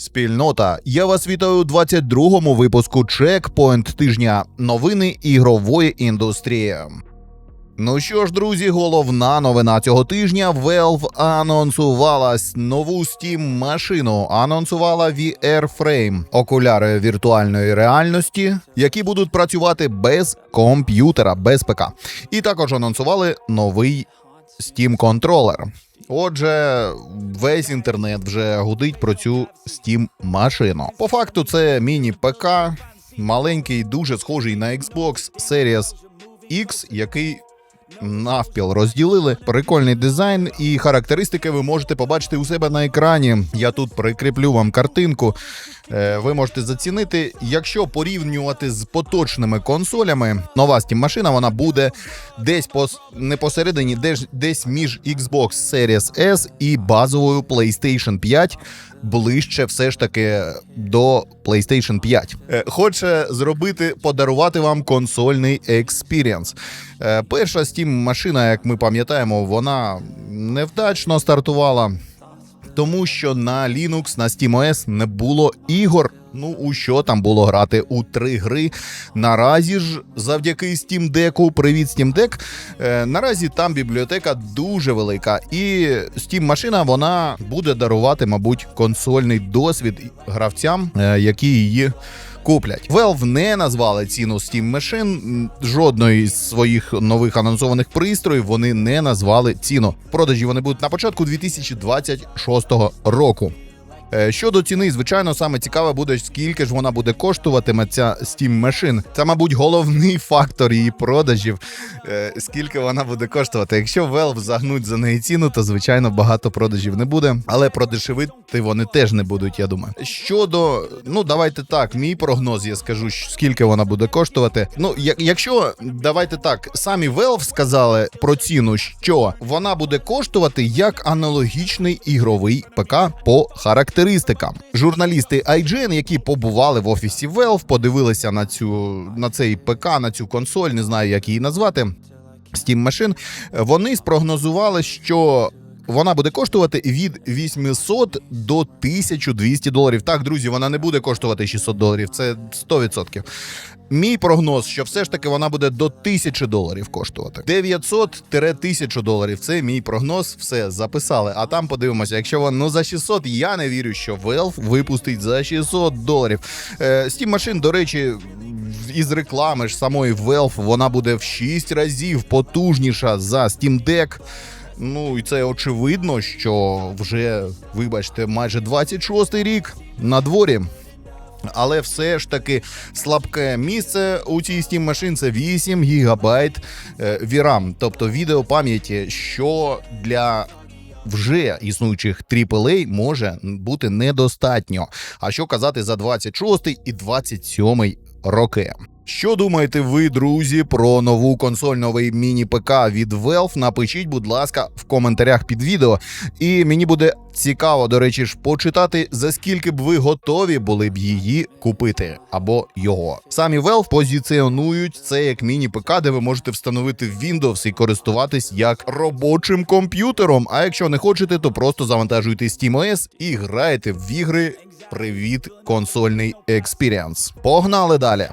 Спільнота, я вас вітаю у 22-му випуску Чекпоінт тижня новини ігрової індустрії. Ну що ж, друзі, головна новина цього тижня: Valve анонсувала нову Steam машину. Анонсувала VR Frame, окуляри віртуальної реальності, які будуть працювати без комп'ютера, без ПК. І також анонсували новий Steam контролер. Отже, весь інтернет вже гудить про цю Steam машину. По факту, це міні-ПК, маленький, дуже схожий на Xbox Series X, який навпіл розділили. Прикольний дизайн і характеристики ви можете побачити у себе на екрані. Я тут прикріплю вам картинку. Е, Ви можете зацінити. Якщо порівнювати з поточними консолями, нова Steam машина вона буде десь пос... не посередині, десь, десь між Xbox Series S і базовою PlayStation 5, ближче все ж таки до PlayStation 5. Е, Хоче зробити, подарувати вам консольний експірієнс. Е, Перша Steam машина, як ми пам'ятаємо, вона невдачно стартувала тому що на Linux, на SteamOS не було ігор. Ну, у що там було грати у три гри. Наразі ж, завдяки Steam Deck, привіт Steam Deck, е, наразі там бібліотека дуже велика. І Steam машина вона буде дарувати, мабуть, консольний досвід гравцям, е, які її. Куплять Valve не назвали ціну Steam Machine, жодної з своїх нових анонсованих пристроїв вони не назвали ціну. Продажі вони будуть на початку 2026 року. Е, Щодо ціни, звичайно, саме цікаве буде, скільки ж вона буде коштуватиме ця Steam Machine. Це, мабуть, головний фактор її продажів. е, Скільки вона буде коштувати. Якщо Valve загнуть за неї ціну, то звичайно багато продажів не буде, але продешевити вони теж не будуть, я думаю. Щодо, ну давайте так, мій прогноз, я скажу, скільки вона буде коштувати. Ну, якщо давайте так, самі Valve сказали про ціну, що вона буде коштувати як аналогічний ігровий ПК по характеристикам. Журналісти IGN, які побували в офісі Valve, подивилися на цю на цей ПК, на цю консоль, не знаю, як її назвати. Steam машин, вони спрогнозували, що вона буде коштувати від 800 до 1200 доларів. Так, друзі, вона не буде коштувати 600 доларів, це 100%. Мій прогноз, що все ж таки вона буде до 1000 доларів коштувати. 900-1000 доларів. Це мій прогноз. Все записали. А там подивимося. Якщо вона ну за 600, я не вірю, що Valve випустить за 600 доларів. Е, Steam машин, до речі, із реклами ж самої Valve вона буде в 6 разів потужніша за Steam Deck. Ну і це очевидно, що вже, вибачте, майже 26-й рік на дворі. Але все ж таки слабке місце у цій Steam машин це 8 гігабайт е, VRAM, тобто відеопам'яті, що для вже існуючих AAA може бути недостатньо. А що казати за 26 і 27 роки? Що думаєте ви, друзі, про нову консоль новий міні-ПК від Valve? Напишіть, будь ласка, в коментарях під відео. І мені буде цікаво, до речі, ж почитати, за скільки б ви готові були б її купити або його. Самі Valve позиціонують це як міні-ПК, де ви можете встановити Windows і користуватись як робочим комп'ютером. А якщо не хочете, то просто завантажуйте SteamOS і граєте в ігри. Привіт, консольний експіріанс. Погнали далі.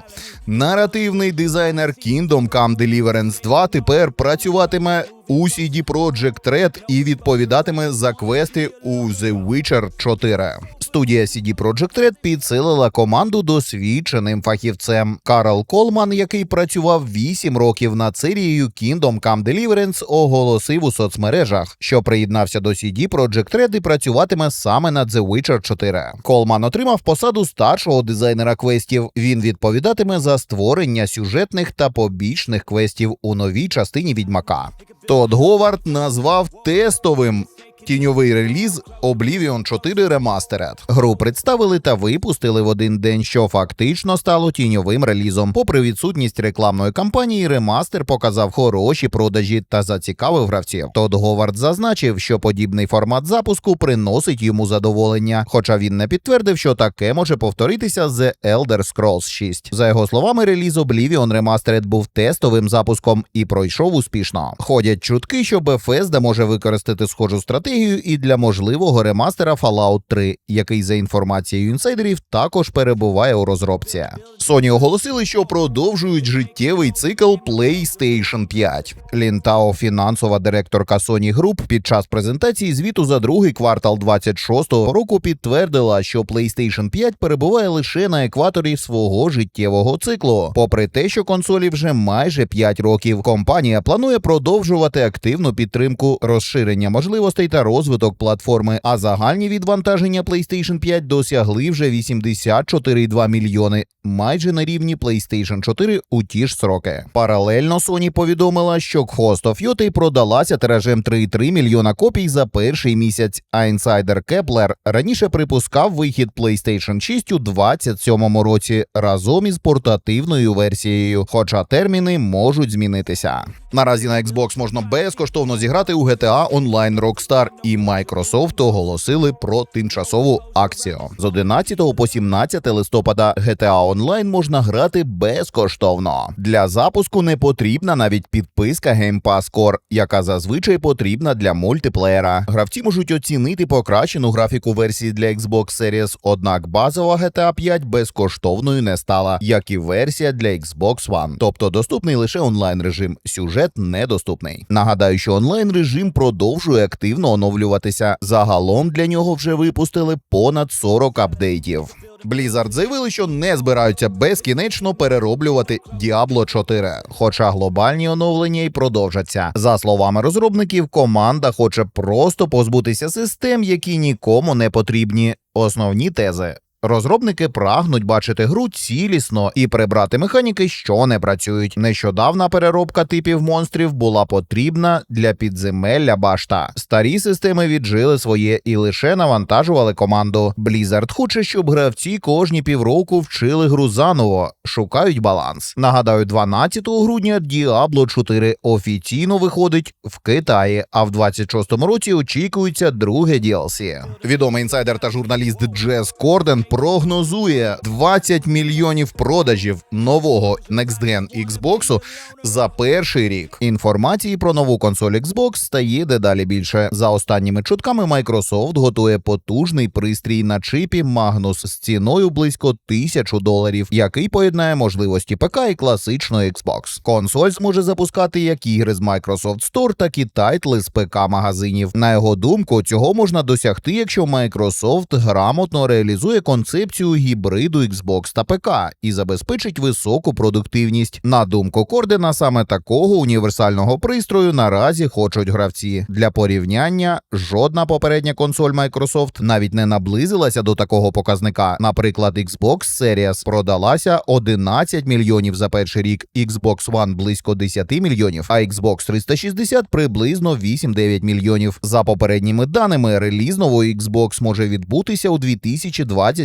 Наративний дизайнер Kingdom Come Deliverance 2 тепер працюватиме у CD Projekt Red і відповідатиме за квести у The Witcher 4. Студія CD Projekt Red підсилила команду досвідченим фахівцем. Карл Колман, який працював 8 років над серією Kingdom Come Deliverance, оголосив у соцмережах, що приєднався до CD Projekt Red і працюватиме саме над The Witcher 4. Колман отримав посаду старшого дизайнера квестів. Він відповідатиме за створення сюжетних та побічних квестів у новій частині відьмака. Тодд Говард назвав тестовим тіньовий реліз Oblivion 4 Remastered. Гру представили та випустили в один день, що фактично стало тіньовим релізом. Попри відсутність рекламної кампанії, ремастер показав хороші продажі та зацікавив гравців. Тодд Говард зазначив, що подібний формат запуску приносить йому задоволення, хоча він не підтвердив, що таке може повторитися з Elder Scrolls 6. За його словами, реліз Oblivion Remastered був тестовим запуском і пройшов успішно. Ходять чутки, що Bethesda може використати схожу стратегію стратегію і для можливого ремастера Fallout 3, який за інформацією інсайдерів також перебуває у розробці. Sony оголосили, що продовжують життєвий цикл PlayStation 5. Лінтао, фінансова директорка Sony Group, під час презентації звіту за другий квартал 26-го року підтвердила, що PlayStation 5 перебуває лише на екваторі свого життєвого циклу. Попри те, що консолі вже майже 5 років, компанія планує продовжувати активну підтримку розширення можливостей та розвиток платформи. А загальні відвантаження PlayStation 5 досягли вже 84,2 мільйони, майже на рівні PlayStation 4 у ті ж сроки. Паралельно Sony повідомила, що Host of Yotei продалася тиражем 3,3 мільйона копій за перший місяць. А інсайдер Kepler раніше припускав вихід PlayStation 6 у 27-му році разом із портативною версією, хоча терміни можуть змінитися. Наразі на Xbox можна безкоштовно зіграти у GTA Online Rockstar, і Microsoft оголосили про тимчасову акцію. З 11 по 17 листопада GTA Online можна грати безкоштовно. Для запуску не потрібна навіть підписка Game Pass Core, яка зазвичай потрібна для мультиплеєра. Гравці можуть оцінити покращену графіку версії для Xbox Series, однак базова GTA 5 безкоштовною не стала, як і версія для Xbox One, тобто доступний лише онлайн режим. Сюжет недоступний. Нагадаю, що онлайн режим продовжує активно оновлюватися. Загалом для нього вже випустили понад 40 апдейтів. Blizzard заявили, що не збираються безкінечно перероблювати Diablo 4, хоча глобальні оновлення й продовжаться. За словами розробників, команда хоче просто позбутися систем, які нікому не потрібні. Основні тези. Розробники прагнуть бачити гру цілісно і прибрати механіки, що не працюють. Нещодавна переробка типів монстрів була потрібна для підземелля башта. Старі системи віджили своє і лише навантажували команду. Blizzard хоче, щоб гравці кожні півроку вчили гру заново, шукають баланс. Нагадаю, 12 грудня Diablo 4 офіційно виходить в Китаї, а в 26-му році очікується друге DLC. Відомий інсайдер та журналіст Джес Корден прогнозує 20 мільйонів продажів нового Next Gen Xbox за перший рік. Інформації про нову консоль Xbox стає дедалі більше. За останніми чутками Microsoft готує потужний пристрій на чипі Magnus з ціною близько тисячу доларів, який поєднає можливості ПК і класичного Xbox. Консоль зможе запускати як ігри з Microsoft Store, так і тайтли з ПК магазинів. На його думку, цього можна досягти, якщо Microsoft грамотно реалізує концепцію гібриду Xbox та ПК і забезпечить високу продуктивність. На думку Кордена, саме такого універсального пристрою наразі хочуть гравці. Для порівняння жодна попередня консоль Microsoft навіть не наблизилася до такого показника. Наприклад, Xbox Series продалася 11 мільйонів за перший рік, Xbox One близько 10 мільйонів, а Xbox 360 приблизно 8-9 мільйонів. За попередніми даними, реліз нової Xbox може відбутися у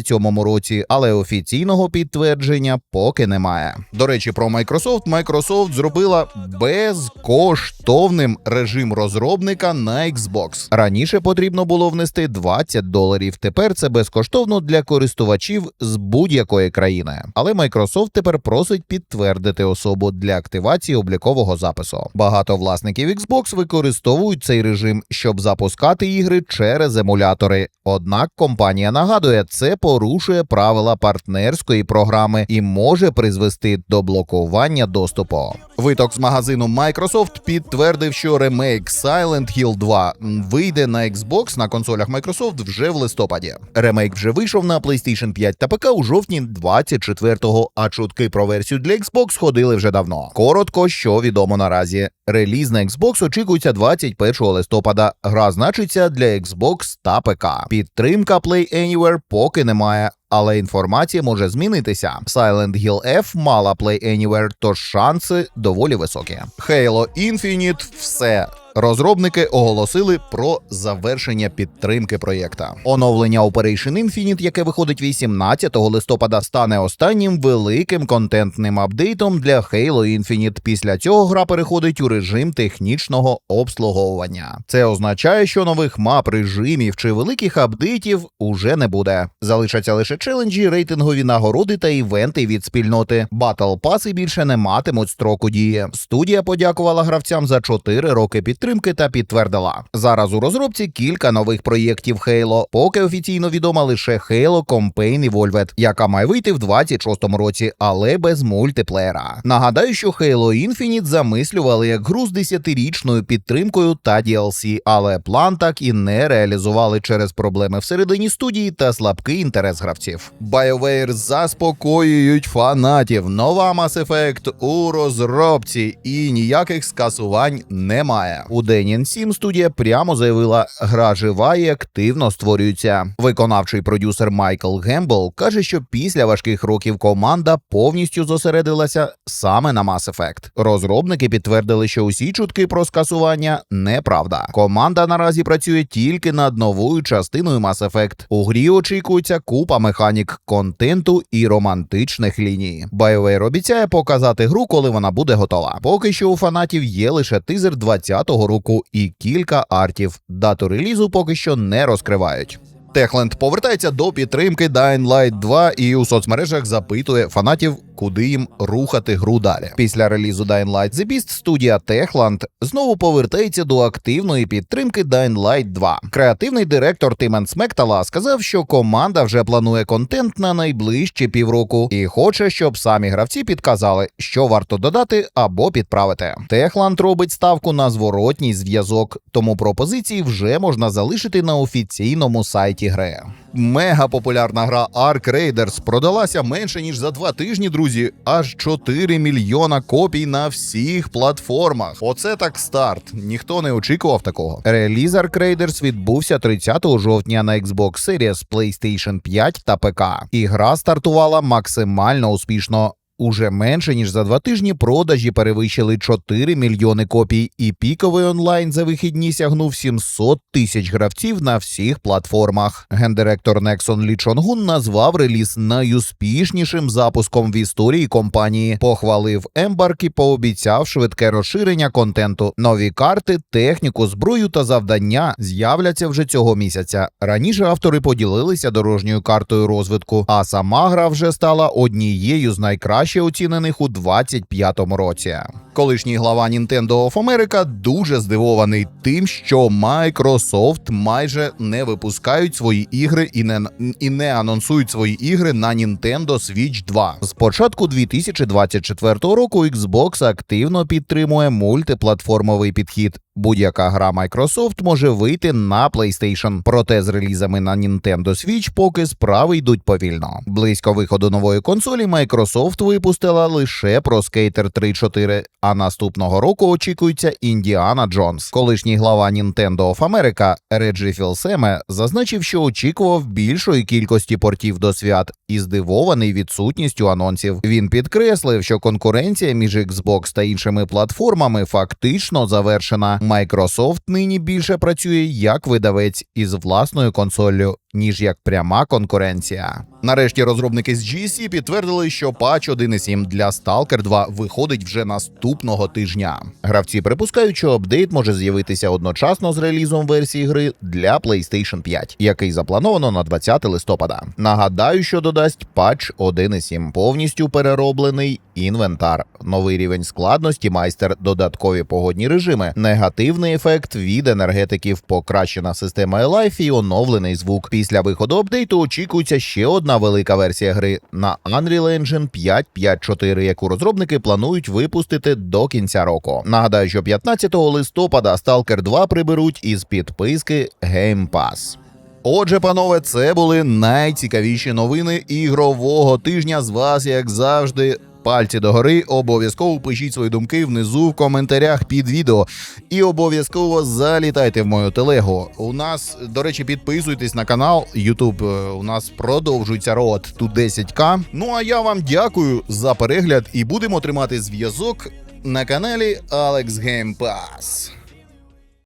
2027 році, але офіційного підтвердження поки немає. До речі, про Microsoft Microsoft зробила безкоштовним режим розробника на Xbox. Раніше потрібно було внести 20 доларів. Тепер це безкоштовно для користувачів з будь-якої країни. Але Microsoft тепер просить підтвердити особу для активації облікового запису. Багато власників Xbox використовують цей режим, щоб запускати ігри через емулятори. Однак компанія нагадує, це порушує правила партнерської програми і може призвести до блокування доступу. Виток з магазину Microsoft підтвердив, що ремейк Silent Hill 2 вийде на Xbox на консолях Microsoft вже в листопаді. Ремейк вже вийшов на PlayStation 5 та ПК у жовтні 24-го, а чутки про версію для Xbox ходили вже давно. Коротко, що відомо наразі. Реліз на Xbox очікується 21 листопада. Гра значиться для Xbox та ПК. Підтримка Play Anywhere поки немає. Але інформація може змінитися. Silent Hill F мала Play Anywhere, тож шанси доволі високі. Halo Infinite – все. Розробники оголосили про завершення підтримки проєкта. Оновлення Operation Infinite, яке виходить 18 листопада, стане останнім великим контентним апдейтом для Halo Infinite. Після цього гра переходить у режим технічного обслуговування. Це означає, що нових мап, режимів чи великих апдейтів уже не буде. Залишаться лише челенджі, рейтингові нагороди та івенти від спільноти. Батл паси більше не матимуть строку дії. Студія подякувала гравцям за 4 роки підтримки підтримки та підтвердила. Зараз у розробці кілька нових проєктів Halo, поки офіційно відома лише Halo Campaign Evolved, яка має вийти в 26-му році, але без мультиплеєра. Нагадаю, що Halo Infinite замислювали як гру з 10-річною підтримкою та DLC, але план так і не реалізували через проблеми всередині студії та слабкий інтерес гравців. BioWare заспокоюють фанатів. Нова Mass Effect у розробці і ніяких скасувань немає. У день 7 студія прямо заявила, гра жива і активно створюється. Виконавчий продюсер Майкл Гембл каже, що після важких років команда повністю зосередилася саме на Mass Effect. Розробники підтвердили, що усі чутки про скасування неправда. Команда наразі працює тільки над новою частиною Mass Effect. У грі очікується купа механік, контенту і романтичних ліній. BioWare обіцяє показати гру, коли вона буде готова. Поки що у фанатів є лише тизер 20-го року і кілька артів. Дату релізу поки що не розкривають. Техленд повертається до підтримки Dying Light 2 і у соцмережах запитує фанатів, куди їм рухати гру далі. Після релізу Dying Light The Beast студія Techland знову повертається до активної підтримки Dying Light 2. Креативний директор Тимен Смектала сказав, що команда вже планує контент на найближчі півроку і хоче, щоб самі гравці підказали, що варто додати або підправити. Techland робить ставку на зворотній зв'язок, тому пропозиції вже можна залишити на офіційному сайті гри. Мега популярна гра Ark Raiders продалася менше ніж за два тижні, друзі. Аж 4 мільйона копій на всіх платформах. Оце так старт. Ніхто не очікував такого. Реліз Ark Raiders відбувся 30 жовтня на Xbox Series, PlayStation 5 та ПК. І гра стартувала максимально успішно. Уже менше ніж за два тижні продажі перевищили 4 мільйони копій, і піковий онлайн за вихідні сягнув 700 тисяч гравців на всіх платформах. Гендиректор Nexon Лі Чонгун назвав реліз найуспішнішим запуском в історії компанії, похвалив Ембарк і пообіцяв швидке розширення контенту. Нові карти, техніку, зброю та завдання з'являться вже цього місяця. Раніше автори поділилися дорожньою картою розвитку, а сама гра вже стала однією з найкращих оцінених у 25-му році. Колишній глава Nintendo of America дуже здивований тим, що Microsoft майже не випускають свої ігри і не і не анонсують свої ігри на Nintendo Switch 2. З початку 2024 року Xbox активно підтримує мультиплатформовий підхід. Будь-яка гра Microsoft може вийти на PlayStation, проте з релізами на Nintendo Switch поки справи йдуть повільно. Близько виходу нової консолі Microsoft випустила лише про Skater 3.4, а наступного року очікується Індіана Джонс. Колишній глава Nintendo of America Реджі Філсеме зазначив, що очікував більшої кількості портів до свят і здивований відсутністю анонсів. Він підкреслив, що конкуренція між Xbox та іншими платформами фактично завершена. Microsoft нині більше працює як видавець із власною консоллю, ніж як пряма конкуренція. Нарешті розробники з GSC підтвердили, що патч 1.7 для Stalker 2 виходить вже наступного тижня. Гравці припускають, що апдейт може з'явитися одночасно з релізом версії гри для PlayStation 5, який заплановано на 20 листопада. Нагадаю, що додасть патч 1.7, повністю перероблений інвентар, новий рівень складності, майстер, додаткові погодні режими, негативний ефект від енергетиків, покращена система Life і оновлений звук. Після виходу апдейту очікується ще одна велика версія гри на Unreal Engine 5.5.4, яку розробники планують випустити до кінця року. Нагадаю, що 15 листопада Stalker 2 приберуть із підписки Game Pass. Отже, панове, це були найцікавіші новини ігрового тижня. З вас, як завжди, пальці догори. Обов'язково пишіть свої думки внизу в коментарях під відео. І обов'язково залітайте в мою телегу. У нас, до речі, підписуйтесь на канал. Ютуб у нас продовжується рот тут 10к. Ну а я вам дякую за перегляд і будемо тримати зв'язок на каналі Alex Game Pass.